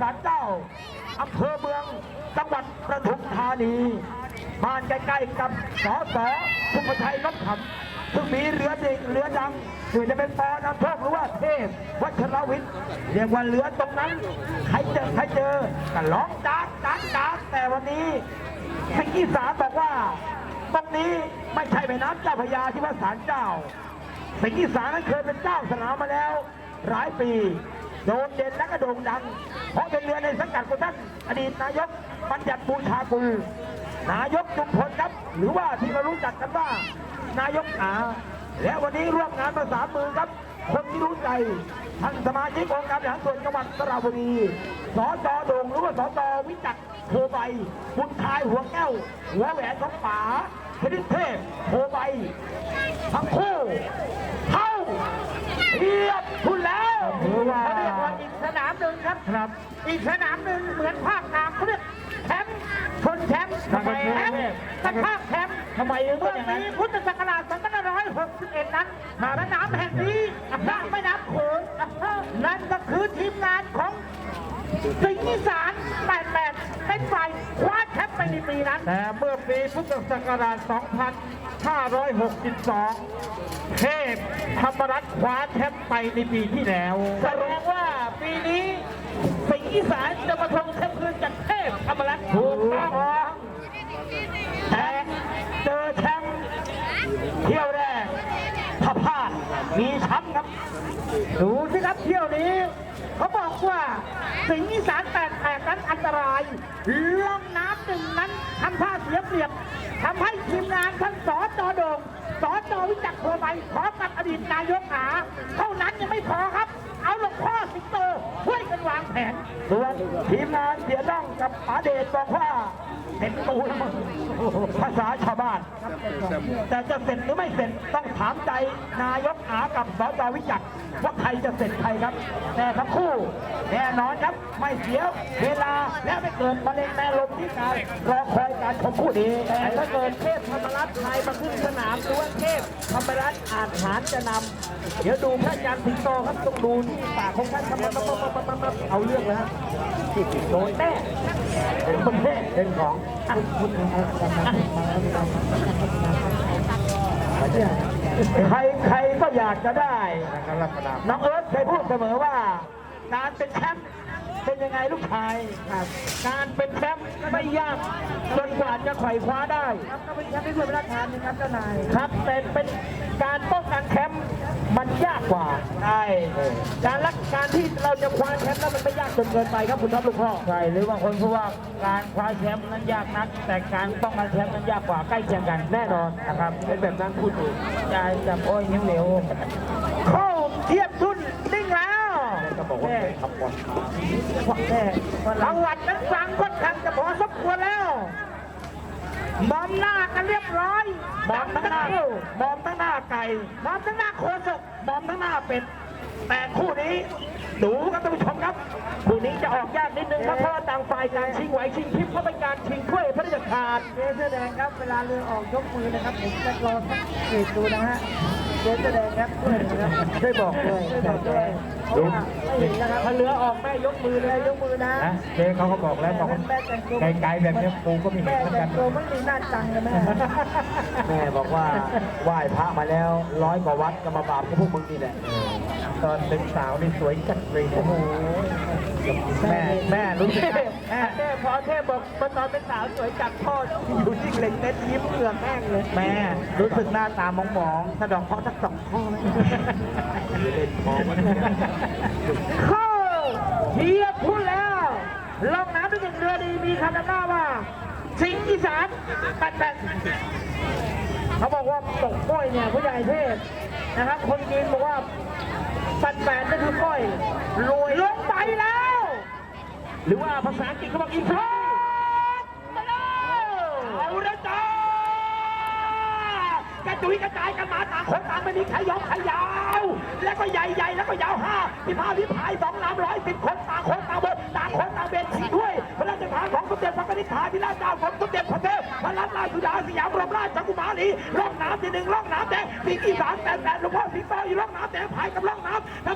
ศาลเจ้าอำเภอเมืองจังหวัดประทุมธานีบ้านใกล้ๆกับสอสอสุภชัยนพขำซึ่งมีเรือเด็กเรือดังถือจะเป็นปอนำโชคหรือว่าเทพวัชรวิทย์เรียกว่าเรือตรงนั้น ใครเจอใครเจอก็ร้องจากจากจากแต่วันนี้สิงห์อีสานบอกว่า ตรงนี้ไม่ใช่แม่น้ำเจ้าพระยาที่ว่าศาลเจ้าสิงห์อีสานนั้นเคยเป็นเจ้าสนามมาแล้วหลายปี โดดเด่นและก็โด่งดัง เพราะเป็นเรือในสังกัดของท่านอดีตนายกบัญญัติบูชากุลนายกจุมพลครับ หรือว่าที่เรารู้จักกันว่า นายกอาและวันนี้ร่วมงานประสามือครับ คนที่รู้ใจท่านสมาชิกองค์การบริหารส่วนจังหวัดสระบุรี สจโด่งหรือว่าสจวิจักรโพใบบุญทายหัวแก้ว หัวแหวนของป๋าคณิตเทพโพใบทั้งคู่ เข้าเรียบทุนล้ว ถือว่าเขาเรียกว่าอีกสนามหนึ่งครับ ครับอีกสนามหนึ่งเหมือนภาคกลางเขาเรียกแชมป์ชนแชมป์ทำไมแชมป์กระชากแชมป์ทำไมถึงเป็นเมื่ออย่างนั้น ปีพุทธศักราช2561 นั้นสนามแห่งนี้หน้าแม่น้ำโขงนั่นก็คือทีมงานของสิงห์อีสาน88เป็นฝ่ายคว้าแชม ป์ไปในปีนั้น แต่เมื่อปีพุทธศักราช 2562 เทพธรรมรัตน์คว้าแชมป์ไปในปีที่แล้วแสดงว่าปีนี้สิงห์อีสานจะมาทวงแชมป์คืนจากเทพธรรมรัตน์ถูกต้องแต่เจอแชมป์เที่ยวแรกถ้าพลาดมีช้ำครับ ดูสิครับเที่ยวนี้ เขาบอกว่าสิงห์อีสานแปดแปดนั้นอันตรายล่องน้ำหนึ่งนั้นทำท่าเสียเปรียบทำให้ทีมงานทั้งสอจอโดงสอจอวิจักรโพไปพร้อมกับอดีตนายกอาเท่านั้นยังไม่พอครับ เอาหลวงพ่อสิงโตช่วยกันวางแผนส่วนทีมงานเสียน้องกับป๋าเดชบอกว่าเห็นตูแล้วมึงภาษาชาวบ้าน แต่จะเสร็จหรือไม่เสร็จต้องถามใจนายก อากับสจวิจักรว่าใครจะเสร็จใครครับ แต่ทั้งคู่แน่นอนครับไม่เสียเวลาและไม่เกิดมะเร็งในลมที่การรอคอยการชมคู่นี้แต่ถ้าเกิดเทพธรรมรัตน์ไทยมาขึ้นสนามหรือว่าเทพธรรมรัตน์อาจหารจะนำเดี๋ยวดูพระอาจารย์สิงโตครับต้องดูที่ปากของท่านครับมาเอาเรื่องแล้วฮะโดนแน่เป็นคนแน่เป็นของอะพูดถึง ใครใครก็อยากจะได้ น้องเอิร์ธเคยพูดเสมอว่าการเป็นแชมป์ เป็นยังไงลูกชายครับการเป็นแชมป์ไม่ยากจนกว่าจะไขว่คว้าได้ ครับก็เป็นแชมป์ที่ถ้วยพระราชทานนะครับเจ้านายครับแต่เป็นการป้องกันแชมป์มันยากกว่าใช่การรักการที่เราจะคว้าแชมป์นั้นมันไม่ยากจนเกินไปครับคุณท็อปลูกพ่อใช่หรือบางคนพูดว่าการคว้าแชมป์นั้นยากนัก แต่การป้องกันแชมป์นั้นยากกว่าใกล้เคียงกันแน่นอนนะครับเป็นแบบนั้นพูดถูกใจจับโอ้ยนิ้วเหลวเข้าเทียบทุนนิ่งแล้วก็ บอกว่าเป็นคำบอลแม่จังหวัดนั้นฟังค่อนข้างจะพอสมควรแล้วมอมหน้ากันเรียบร้อยมอมทั้งหน้ามอมทั้งหน้าไก่มอมทั้งหน้าโคศกมอมทั้งหน้าเป็ดแต่คู่นี้ดูครับท่านผู้ชมครับคู่นี้จะออกยากนิดนึงครับเพราะว่าต่างฝ่ายต่างชิงไหวชิงพริบเพราะเป็นการชิงถ้วยพระราชทานเจเสื้อแดงครับเวลาเรือออกยกมือนะครับผมจะรอสักเกตดูนะฮะเจเสื้อแดงครับช่วยนะครับช่วยบอกด้วยช่วยบอกด้วย เพราะว่าไม่เห็นนะครับถ้าเรือออกแม่ยกมือเลยยกมือนะนะเจ๊เขาก็บอกแล้วบอกว่าไกลๆแบบนี้กูก็ไมีเห็นเหมือนกันตัวไม่มีหน้าจังเลยแม่แม่บอกว่าไหว้พระมาแล้วร้อยกว่าวัดก็มาบาปกับพวกมึงนี่แหละตอนเป็นสาวนี่สวยจัดเลยโอ้โหแม่แม่รู้สึกแม่เทพพอเทพบอกมาตอนเป็นสาวสวยจับพ่ออยู่ที่เหล็กเน็ตยิ้มเหงื่อแห้งเลย แม่รู้สึกหน้าตามองๆสะดอกเคราะสักสองข้อไหมเล่นพอมันเข้าเทียบพูดแล้วล่องน้ำเป็นหนึ่งเรือดีมีคำนำหน้าว่า สิงห์อีสานแปดแปดเขาบอกว่าตกกล้วยเนี่ยผู้ใหญ่เทพนะครับ คนจีนบอกว่า แปดแปดนั่นคือกล้วยรวยลงไปแล้ว หรือว่าภาษาอังกฤษเขาบอกอีกครั้งมาแล้วเอาละจ้ากระจุยกระจายกันมาต่างคนต่างไม่มีใครยอมใครยาว แล้วก็ใหญ่ใหญ่แล้วก็ยาวห้าที่พาที่พายสองน้ำร้อยสิบคนต่างคนต่างบนต่างคนต่างเบนชิงด้วยพระราชทานของสมเด็จพระนิธิฐาธิราชเจ้าของสมเด็จพระเทพพระรัตนราชสุดาสยามรมราชกุมารีร่องน้ำที่หนึ่งร่องน้ำแดงสีอีสานแต่แต่หลวงพ่อสิงโตอยู่ร่อง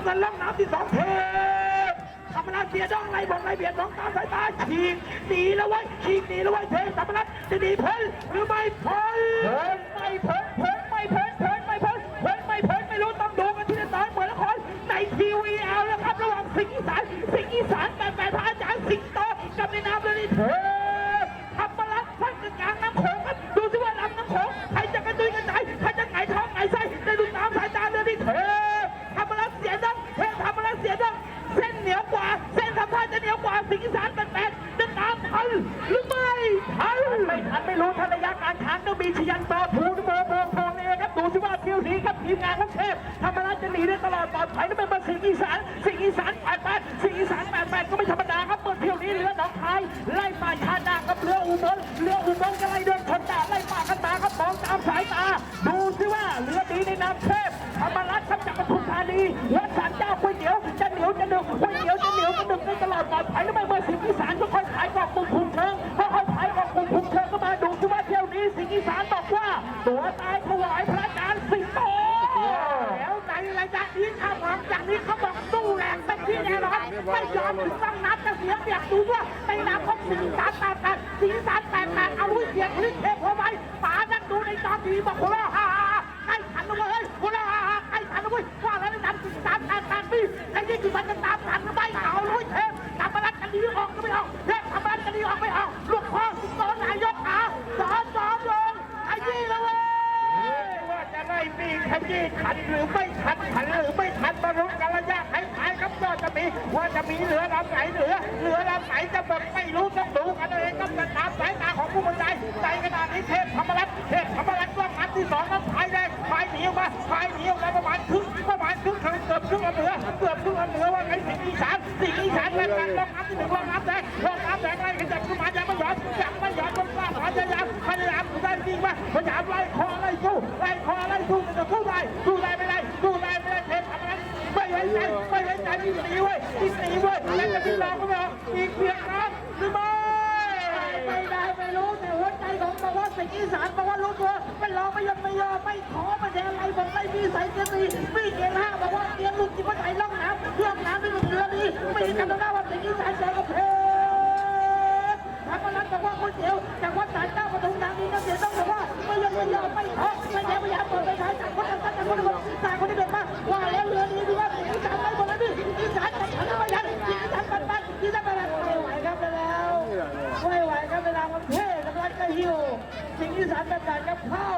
สันล่องน้ำที่สองเทพธรรมนัสเบียดน้องไล่บงไร่เบียดน้องตามสายตาฉีกหนีแล้วไว้ยฉีกหนีแล้วไว้เทพธรรมนัสจะหนีพ้นหรือไม่พ้นเพ้นไม่เพ้นเพ้นไม่เพ้น สิงห์อีสานสิงห์อีสานแปดแปดสิงห์อีสานแปดแปดก็ไม่ธรรมดาครับเปิดเที่ยวนี้เรือหนองคายไล่ป่าชาดากับเรืออุบลเรืออุบลก็ไล่เดินชนดาไล่ป่ากันมาครับมองตามสายตาดูสิว่าเรือดีในน้ำ ไม่ยอมถึงต้องนับจะเสียเปรียบดูว่าไปนับครบหนึ่งสามแปดแปดสี่สามแปดแปดเอาลุยเสียงลิ้นเทพเอาไว้ป๋านั่งดูในจอทีวีบอกว่าฮ่าฮ่าฮ่าใกล้ขันนะเว้ยฮ่าฮ่าฮ่าใกล้ขันนะเว้ยว่าแล้วนนามสิงสามแปดแปดปีไอ้นี่คือมันจะตามขันหรือไม่ ปีว่าจะมีเหลือลำไหนเหลือเหลือลำไหนจะหมดไม่รู้ต้องดูกันเองต้องตามสายตาของผู้บรรยายในขณะนี้เทพธรรมรัตน์เทพธรรมรัตน์กล้องนัดที่สองนั้นพายแดงพายหนีออกมาพายหนีออกมาประมาณครึ่งประมาณครึ่งทางเกือบครึ่งลำเหนือเกือบครึ่งลำเหนือว่าไงสิงห์อีสานสิงห์อีสานแรงกันล้องนัดที่หนึ่งล้องนัดแดงล้องนัดแดงไล่ขยับขึ้นมายังไม่หย่อนยังไม่หย่อนคนกล้าพยายามพยายามได้จริงไหมพยายามไล่คอไล่สู้ไล่คอไล่สู้จะสู้ได้สู้ได้ ไม่สีเว้ยที่สีเว้ยแล้วจะมีรองก็ไม่ออกเพียงน้ำหรือไม่ไม่ได้ไม่รู้แต่หัวใจของบอกว่าสิงห์อีสานบอกว่ารู้ตัวไม่รอไม่ยอมไม่ยอมไม่ขอไม่แทนอะไรบอกไม่มีใส่เกียร์สี่มีเกียร์ห้าบอกว่าเกียร์ลูกจิ๋วไหลล่องน้ำเรื่องน้ำไม่หลุดเรือนี้ไม่ได้กันได้ว่าสิงห์อีสานแจอกับเพชร กำลังจะหิวสิ่งอีสานประกาศกับเข้า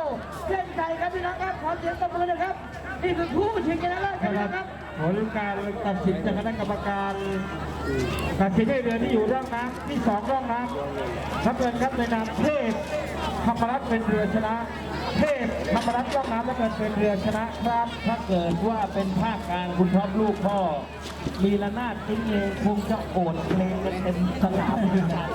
เส้นใจครับพี่น้องครับขอเสียงตบมือนะครับนี่คือผู้ชิงชนะเลิศครับผลการตัดสินจากคณะกรรมการตัดสินให้เรือที่อยู่ร่องน้ำที่สองร่องน้ำครับเงินครับในนามเทพธรรมรัตน์เป็นเรือชนะ เทพธรรมรัตน์ร่องน้ำและเกิดเป็นเรือชนะครับถ้าเกิดว่าเป็นภาคกลางคุณพ่อลูกพ่อมีระนาดทิ้งเองคงจะโอดเพลงกันเป็นสนามเหมือนกัน